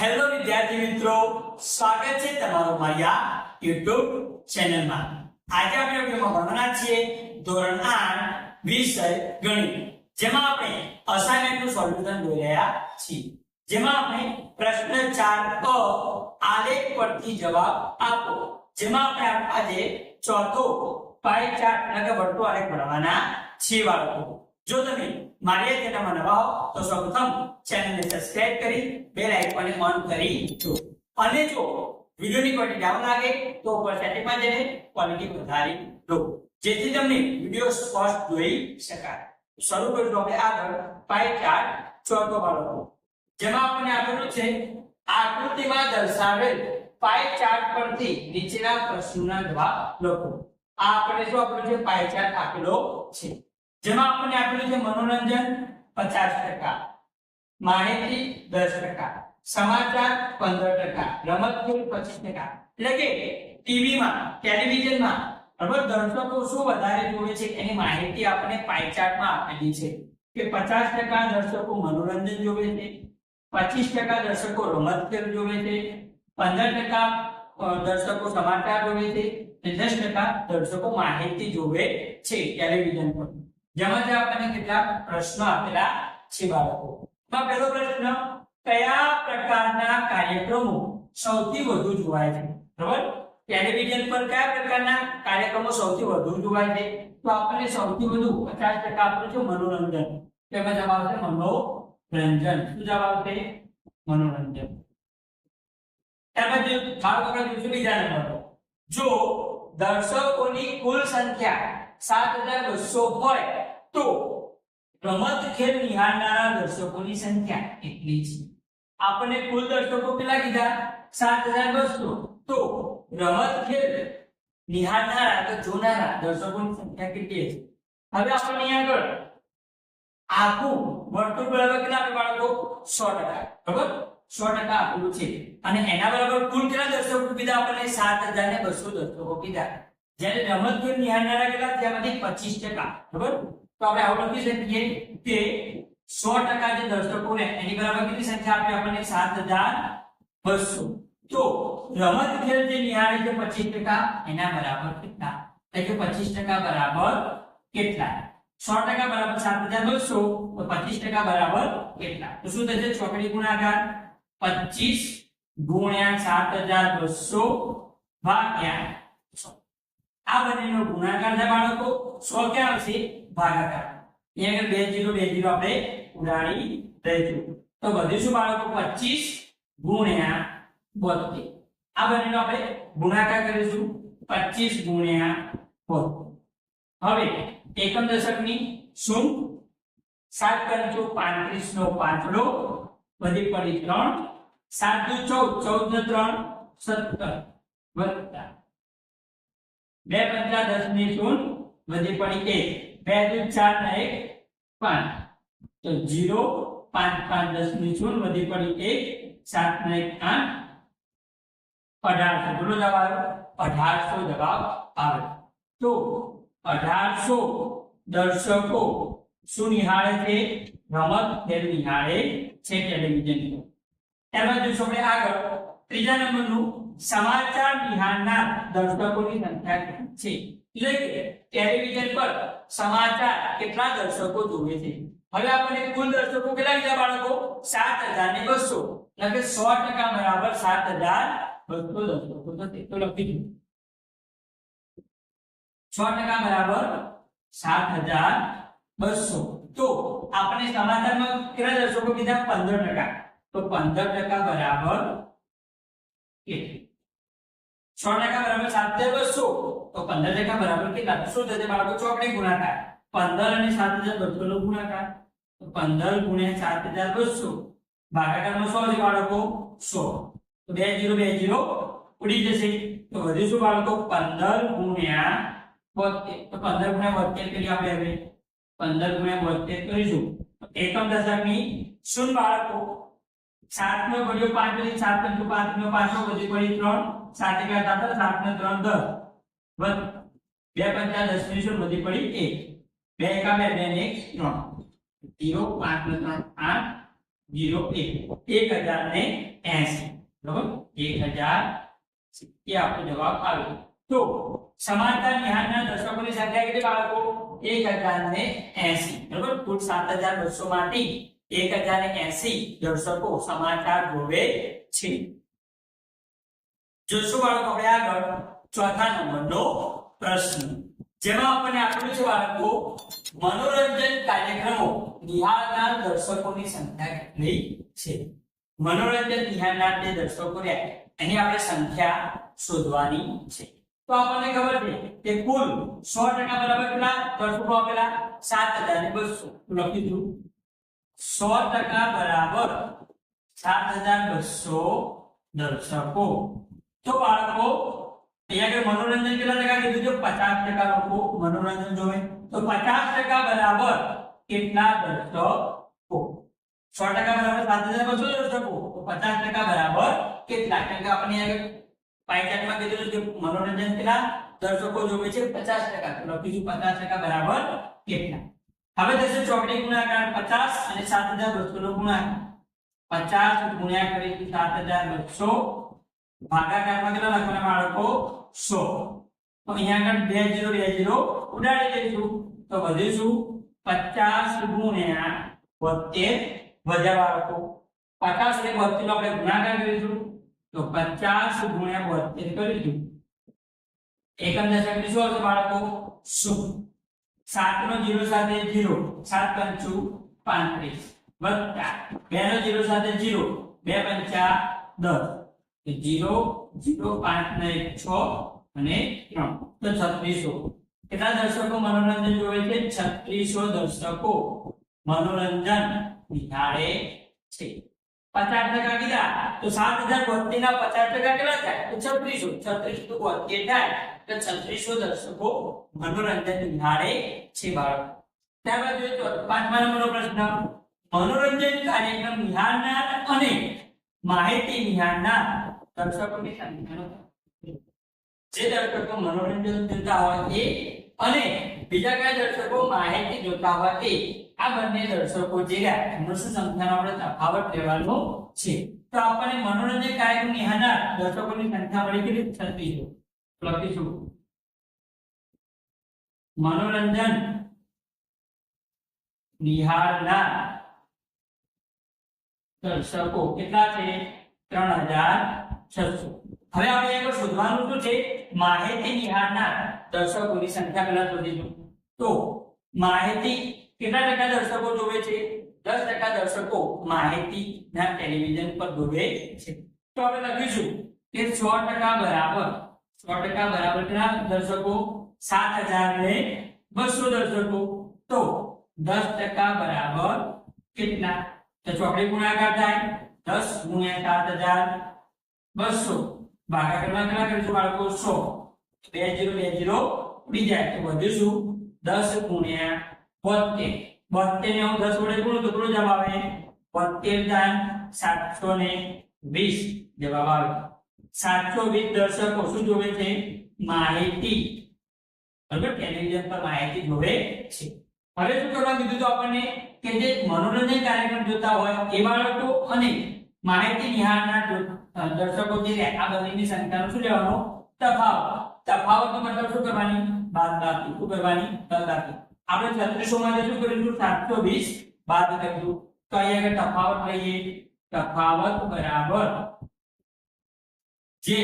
Hello વિદ્યાર્થી મિત્રો, સ્વાગત છે તમારું મારી આ યુટ્યુબ ચેનલમાં. આજે આપણે વિડિયોમાં ભણવાના છીએ ધોરણ 8 વિષય ગણિત, જેમાં આપણે અસાઇનમેન્ટનું સોલ્યુશન જોઈ રહ્યા છીએ. જેમાં આપણે પ્રશ્ન 4 અ આલેખ પરથી જવાબ આપો. જેમાં આપણે આજે ચોથો પાઈ ચાર્ટ એટલે વર્તુળ આલેખ ભણવાના છીએ બાળકો. જો તમે મારી ચેનલમાં નવા હો, તો સૌપ્રથમ ચેનલને સબસ્ક્રાઇબ કરી, બેલ આઇકોનને ઓન કરી દો. અને જો વિડિયોની ક્વોલિટી ડાઉન લાગે, તો ઉપર સેટિંગમાં જઈને ક્વોલિટી વધારી દો. જેથી તમને વિડિયો સ્પષ્ટ જોઈ શકાય. શરૂ કરીશું આપણે આગળ. પાઈ ચાર્ટ ચોથો બાળકો. જેમાં આપણને આપેલું છે, આકૃતિમાં દર્શાવેલ પાઈ ચાર્ટ પરથી નીચેના પ્રશ્નોના જવાબ લખો. આ આપણે જો આપણે જે પાઈ ચાર્ટ આપેલો છે. જેમાં આપણને આપેલું છે મનોરંજન પચાસ ટકા, માહિતી દસ ટકા, સમાચાર પંદર ટકા રમતગમત પચીસ ટકા. એટલે કે ટીવીમાં, ટેલિવિઝનમાં બરાબર દર્શકો શું વધારે જોવે છે એની માહિતી આપણને પાઈ ચાર્ટમાં આપેલી છે કે પચાસ ટકા દર્શકો મનોરંજન જોવે છે, પચીસ ટકા દર્શકો રમતગમત જોવે છે, પંદર ટકા દર્શકો સમાચાર જોવે છે દસ ટકા દર્શકો માહિતી જોવે છે ટેલિવિઝન પર જેમાંથી આપણને કેટલાક પ્રશ્નો આપેલા છે બાળકો. માં પહેલો પ્રશ્ન, કયા પ્રકારના કાર્યક્રમો સૌથી વધુ જોવાય છે? બરાબર? ટેલિવિઝન પર કયા પ્રકારના કાર્યક્રમો સૌથી વધુ જોવાય છે? તો આપણને સૌથી વધુ પચાસ ટકા આપણો છે મનોરંજન. તેમાં જવાબ આવશે મનોરંજન. શું જવાબ આવશે? મનોરંજન. ત્યારબાદ જો બીજા નંબર જો દર્શકોની કુલ સંખ્યા સાત હજાર બસો હોય તો રમત ખેલ નિહાળનારા દર્શકોની સંખ્યા કેટલી છે આપણને કુલ દર્શકો કેટલા કીધા? સાત હજાર બસો. તો રમત ખેલ નિહાળનારા કે જોનારા દર્શકોની સંખ્યા કેટલી છે? હવે આપણે આગળ આખું વર્તુળ બરાબર કેટલા આપે બાળકો? સો ટકા. બરાબર? સો ટકા આપેલું છે. અને એના બરાબર કુલ કેટલા દર્શકો કીધા આપણને? સાત હજાર ને બસો દર્શકો કીધા. જ્યારે રમત ખેલ નિહાળનારા કેટલા ત્યાંમાંથી પચીસ ટકા. બરાબર? તો આપણે આવું લખી શકીએ કે સો ટકા જે દર્શકો ને એની બરાબર કેટલી સંખ્યા આપી આપણને? સાત હજાર બસો. તો રમત ખેલ જે નિહાળે છે પચીસ ટકા, એના બરાબર કેટલા? એટલે કે પચીસ ટકા બરાબર કેટલા? સો ટકા બરાબર સાત હજાર બસો, તો પચીસ ટકા બરાબર કેટલા? તો શું થશે? ચોકડી ગુણાકાર પચીસ ગુણ્યા સાત હજાર બસો ભાગ્યા સો. આ બંનેનો ગુણાકાર થાય બાળકો. સો ક્યાં આવશે? ભાગાકાર અહીંયા આગળ બે જીરો બે જીરો આપણે ઉડાડી દઈશું. તો વધીશું બાળકો? પચીસ ગુણ્યા બોતેર આ બંનેનો આપણે ગુણાકાર કરીશું. પચીસ ગુણ્યા હવે એકમ દશકની શું? સાત પંચો પાંત્રીસ નો પાંચડો વધી પડી ત્રણ. સાત દુ ચૌદ ચૌદ ને ત્રણ, સત્તર. વત્તા. બે પંચા દસની શૂન્ય. વધી પડી એક. બે ચાર ના એક પાંચ. તો જીરો, પાંચ પાંચ, દસની શૂન્ય વધી પડી એક, સાત ના એક, આઠ. અઢારસો બોલો જવાબ આવ્યો? અઢારસો જવાબ આવે તો અઢારસો દર્શકો શું નિહાળે છે? રમત ખેલ નિહાળે છે ટેલિવિઝન એમાં જોઈશું આપણે આગળ. ત્રીજા નંબરનું સમાચાર નિહાળનાર દર્શકોની સંખ્યા છે. એટલે કે ટેલિવિઝન પર સમાચાર કેટલા દર્શકો જોવે છે. હવે આપણને કુલ દર્શકો કેટલા કીધા બાળકો? સાત હજાર ને બસો. એટલે કે સો ટકા બરાબર સાત હજાર બસો દર્શકો થશે. તો લખી દો છ ટકા બરાબર સાત હજાર બસો. તો આપણે સમાચારમાં કેટલા દર્શકો કીધા? પંદર ટકા. તો પંદર ટકા બરાબર કેટલી છ ટકા બરાબર સાત હજાર બસો. તો પંદર ટકા બરાબર કેટલા? શું થશે? બાળકો, ચોકડી ગુણાકાર. પંદર અને સાત હજાર બસો ગુણાકાર. પંદર ગુણ્યા સાત હજાર બસો. ભાગાકારમાં સો બાળકો? સો. તો બે જીરો બે જીરો ઉડી જશે. તો વધુ શું બાળકો? પંદર ગુણ્યા બોતેર તો પંદર ગુણ્યા બોતેર કરીએ આપણે હવે? પંદર ગુણ્યા બોતેર કરીશું. એકમ દશકની શૂન્ય બાળકો? સાત નો ઘડિયો પાંચ વધી સાત પંચો પાંચ નો પાંચસો વધી પડી ત્રણ સાત એકા સાત સાત ને ત્રણ દસ વધ બે પંચા દસની શૂન્ય વધી પડી એક બે એકા બે બે ને એક ત્રણ જીરો પાંચ ને ત્રણ આઠ જીરો એક એક હજાર ને એસી બરોબર એક હજાર એ આપણો જવાબ આવ્યો તો સમાંતર નિહાળના દર્શકોની સંખ્યા કેટલી બાળકો એક હજાર ને એસી બરોબર કુલ સાત હજાર બસો માંથી એક હજાર એસી દર્શકો સમાચાર જોવે છે. મનોરંજન કાર્યક્રમો સંખ્યા જે દર્શકો રહ્યા એની આપણે સંખ્યા શોધવાની છે. તો આપણને ખબર છે કે કુલ સો ટકા બરાબર કેટલા? દર્શકો આપેલા? સાત હજાર ને બસો. લખી દઉં. સો ટકા બરાબર સાત હજાર બસો દર્શકો. તો બાળકો, અહીંયા મનોરંજન કેટલા ટકા કીધું છે? પચાસ ટકા લોકો મનોરંજન જોવે. તો પચાસ ટકા બરાબર કેટલા દર્શકો? સો ટકા બરાબર સાત હજાર બસો દર્શકો. તો પચાસ ટકા બરાબર કેટલા? કારણ કે આપણે પાઈ કીધું છે મનોરંજન કેટલા દર્શકો જોવે છે? પચાસ ટકા. તો લખીશું પચાસ ટકા બરાબર કેટલા? હવે થશે ચોકડી ગુણાકાર પચાસ અને સાત હજાર બસો નો ગુણાકાર. પચાસ ગુણ્યા કરી સાત હજાર બસો. ભાગાકારમાં કેટલા લખવાના બાળકો? સો. તો અહીંયા આગળ બે જીરો બે જીરો ઉડાડી દઈશું. તો વધીશું. પચાસ ગુણ્યા બોતેર વધ્યા બાળકો. પચાસ અને બોતેર નો આપણે ગુણાકાર કરીશું. તો પચાસ ગુણ્યા બોતેર કરીશું. એકમ દશક શું આવશે બાળકો? શું? સાત નો જીરો સાથે જીરો, સાત પંચુ પાંત્રીસ, વત્તા. બે નો જીરો સાથે જીરો, બે પંચા દસ. જીરો જીરો, પાંચ ને છ અને ત્રણ. તો છત્રીસો. કેટલા દર્શકો મનોરંજન જોવે છે? છત્રીસો દર્શકો મનોરંજન નિહાળે છે. પચાસ ટકા કીધા. તો સાત હજાર બોતેર ના પચાસ ટકા કેટલા થાય? તો છત્રીસો. છત્રીસ બોતેર થાય. તો છત્રીસો દર્શકો મનોરંજન નિહાળે છે બાળકો. ત્યારબાદ જોઈએ તો પાંચમા નંબરનો પ્રશ્ન. મનોરંજન કાર્યક્રમ નિહાળનાર અને માહિતી નિહાળનાર દર્શકોની સંખ્યા જે દર્શકો મનોરંજન જોતા હોય એ અને બીજા કયા દર્શકો માહિતી જોતા હોય એ આ બંને દર્શકો જે રહ્યા એમનો સંખ્યાનો આપણે તફાવત લેવાનો છે? તો આપણને મનોરંજન કાર્યક્રમ નિહાળનાર દર્શકોની સંખ્યા મળી કેટલી? છત્રીસો. લખીશું. મનોરંજન નિહાળનાર દર્શકો કેટલા છે? ત્રણ હજાર છસો. હવે આપણે આગળ શોધવાનું શું છે? માહિતી નિહાળનાર દર્શકોની સંખ્યા પહેલા શોધીશું. તો માહિતી કેટલા ટકા દર્શકો જોવે છે? દસ ટકા દર્શકો માહિતી ના ટેલિવિઝન પર જોવે છે. તો આપણે લખીશું કે સો ટકા બરાબર, સો ટકા બરાબર કેટલા દર્શકો? સાત હજાર ને બસો દર્શકો. તો દસ ટકા બરાબર કેટલા? તો ચોકડી ગુણાકાર થાય દસ ગુણ્યા સાત હજાર બસો. ભાગાકારમાં કેટલા કરીશું બાળકો? સો. બે જીરો બે જીરો ઉડી તો વધીશું દસ ગુણ્યા બોતેર ને દસ વડે ગુણું તો કેટલો જવાબ આવે બોતેર સાતસો ને વીસ જવાબ આવે. સાતસો વીસ દર્શકો શું જોવે છે? માહિતી. બરાબર? ટેલિવિઝન પર માહિતી જોવે છે. હવે શું કરવા કીધું તો આપણને? કે જે મનોરંજન કાર્યક્રમ જોતા હોય એ બાળકો અને માહિતી નિહાળના દર્શકો જે આ બંનેની સંખ્યાનો શું લેવાનો? તફાવત. તફાવતનો મતલબ શું કરવાની? બાદબાકી. શું કરવાની? બાદબાકી આપણે 3600 માં શું કરીશું સાતસો વીસ. બાદ કરીશું તો અહીંયા તફાવત લઈએ. તફાવત બરાબર. જે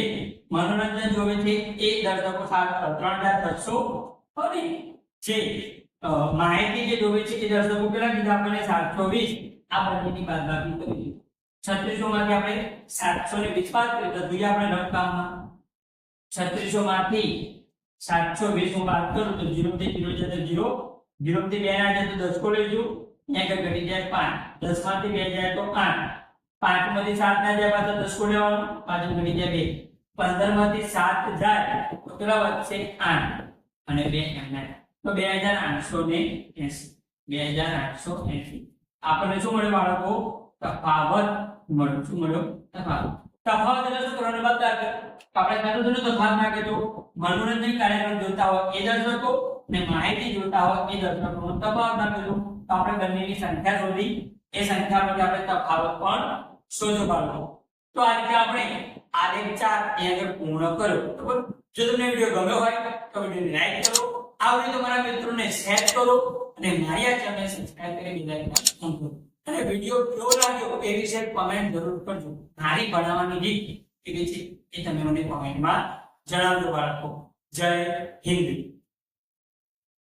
મનોરંજન જોવે છે એ દર્શકો સાથે ત્રણ અને જે માહિતી જે જોવે છે એ દર્શકો કેટલા કીધા આપણને? સાતસો વીસ. આ બંનેની બાદબાકી કરીશું છત્રીસો માંથી આપણે સાતસો ને વીસ બાદ કરીએ તો આપણે રકમમાં છત્રીસો માંથી સાતસો વીસ હું બાદ કરું તો જીરો થી જીરો જતા જીરો. જીરો થી બે ના જાય તો દસ કો લઈશું અહીંયા આગળ ઘટી જાય પાંચ. દસમાંથી બે જાય તો આઠ. પાંચમાંથી સાત ના જાય પાછો દસ કો લેવાનો. પાછળ ઘટી જાય બે. પંદરમાંથી સાત જાય તો કેટલા વધશે? આઠ. અને બે એમના તો બે હજાર આઠસો ને એસી. બે હજાર આઠસો એસી. આપણને શું મળ્યું બાળકો? તફાવત મળ્યો. શું મળ્યો? તફાવત. તફાવત એટલે શું કરવાનું? બધા આપણે કહેતું હતું તફાવત ના કહેતો મનોરંજન કાર્યક્રમ જોતા હોય. એ દર્શકો ને માહિતી જોતા હોય એ દર્શકોનો તફાવત ના તો આપણે બંનેની સંખ્યા શોધી. એ સંખ્યા પરથી આપણે તફાવત પણ શોધી બાળકો તો આ રીતે આપણે આલેખ ચાર એ આગળ પૂર્ણ કર્યો. બરાબર? જો તમને વીડિયો ગમ્યો હોય, તો વિડીયોને લાઈક કરો. આ વીડિયો તમારા મિત્રોને શેર કરો અને મારી આ ચેનલને સબસ્ક્રાઇબ કરી ઓન અને વીડિયો કેવો લાગ્યો એ વિશે કમેન્ટ જરૂર કરજો. મારી ભણાવવાની રીત કેવી છે એ તમે મને કમેન્ટમાં જણાવજો બાળકો. જય હિન્દ.